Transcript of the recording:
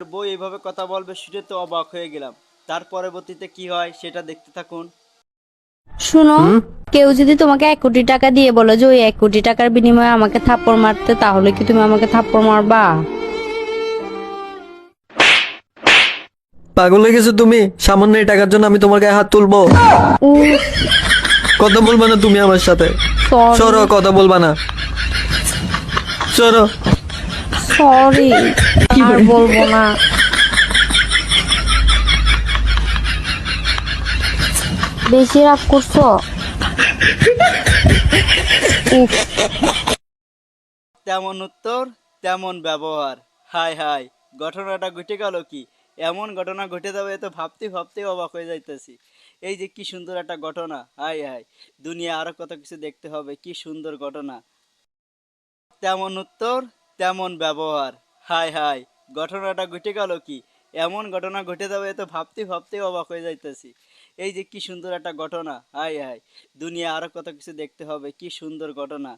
বউ এইভাবে কথা বলবে শুনে তো অবাক হয়ে গেলাম। তার পরবর্তীতে কি হয় সেটা দেখতে থাকুন। শুনো কেউ যদি তোমাকে এক কোটি টাকা দিয়ে বলে যে ওই এক কোটি টাকার বিনিময়ে আমাকে থাপ্পড় মারতে তাহলে কি তুমি আমাকে থাপ্পড় মারবা? পাগল হয়ে গেছো তুমি? সামান্য এই টাকার জন্য আমি তোমার গায়ে হাত তুলবো। কথা বলবা না তুমি আমার সাথে। সরি সরো কথা বলবা না। সরো। সরি আর বলব? না। বেশি রাগ করছ? তেমন উত্তর তেমন ব্যবহার। হাই হাই ঘটনাটা ঘটে গেল কি? এমন ঘটনা ঘটে যাবে এ তো ভাবতে ভাবতে অবাক হয়ে যাইতেছি। এই যে কি সুন্দর একটা ঘটনা হাই হাই দুনিয়া আরও কত কিছু দেখতে হবে কি সুন্দর ঘটনা। তেমন উত্তর তেমন ব্যবহার। হায় হায়, ঘটনাটা ঘটে গেল কি? এমন ঘটনা ঘটে যাবে তো ভাবতে ভাবতে অবাক হয়ে যাইতেছি। এই যে কি সুন্দর একটা ঘটনা, হায় হায়। দুনিয়া আরও কত কিছু দেখতে হবে, কি সুন্দর ঘটনা।